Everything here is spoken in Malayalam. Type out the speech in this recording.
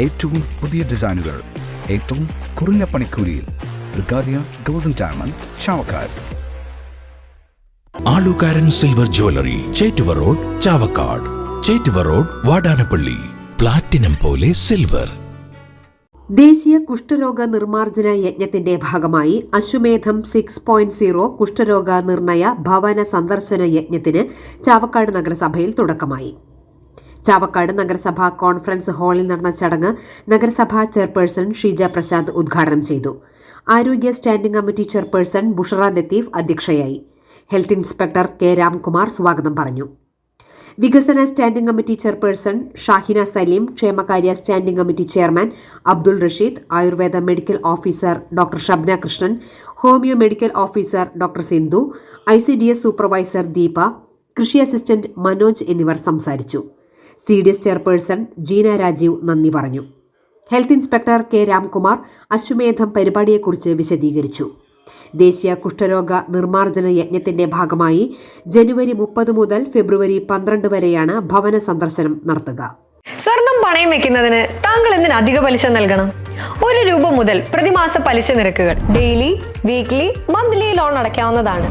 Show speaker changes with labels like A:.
A: ഏറ്റവും പുതിയ ഡിസൈനുകൾ ഏറ്റവും കുറഞ്ഞ പണിക്കൂലിയിൽ. ബ്രിഗാദിയ golden diamond Chavakkad.
B: Alukkaran silver jewellery Chettuva road Chavakkad. Chettuva road Vadanappally. Platinum പോലെ സിൽവർ.
C: ദേശീയ കുഷ്ഠരോഗ നിർമ്മാർജന യജ്ഞത്തിന്റെ ഭാഗമായി അശ്വമേധം സിക്സ് പോയിന്റ് സീറോ കുഷ്ഠരോഗ നിർണയ ഭവന സന്ദർശന യജ്ഞത്തിന് ചാവക്കാട് നഗരസഭയിൽ തുടക്കമായി. ചാവക്കാട് നഗരസഭാ കോൺഫറൻസ് ഹാളിൽ നടന്ന ചടങ്ങ് നഗരസഭാ ചെയർപേഴ്സൺ ഷീജ പ്രശാന്ത് ഉദ്ഘാടനം ചെയ്തു. ആരോഗ്യ standing committee chairperson Bushara Latheef അധ്യക്ഷയായി. ഹെൽത്ത് ഇൻസ്പെക്ടർ കെ രാംകുമാർ സ്വാഗതം പറഞ്ഞു. വികസന standing committee chairperson Shahina Saleem ക്ഷേമകാര്യ standing committee chairman Abdul Rasheed ayurveda medical officer doctor Shabna Krishnan homeo medical officer doctor Sindhu I supervisor Deepa കൃഷി അസിസ്റ്റന്റ് മനോജ് എന്നിവർ സംസാരിച്ചു. C D S chairperson Jeena Rajeev നന്ദി പറഞ്ഞു. ഹെൽത്ത് ഇൻസ്പെക്ടർ കെ രാംകുമാർ അശ്വമേധം പരിപാടിയെക്കുറിച്ച് വിശദീകരിച്ചു. ദേശീയ കുഷ്ഠരോഗ നിർമ്മാർജന യജ്ഞത്തിന്റെ ഭാഗമായി ജനുവരി മുപ്പത് മുതൽ ഫെബ്രുവരി പന്ത്രണ്ട് വരെയാണ് ഭവന സന്ദർശനം നടത്തുക.
D: സ്വർണം പണയം വെക്കുന്നതിന് താങ്കൾ എന്തിന് അധിക പലിശ നൽകണം? ഒരു രൂപ മുതൽ പ്രതിമാസ പലിശ നിരക്കുകൾ ഡെയിലി വീക്ക്ലി മന്ത്ലി ലോൺ അടയ്ക്കാവുന്നതാണ്.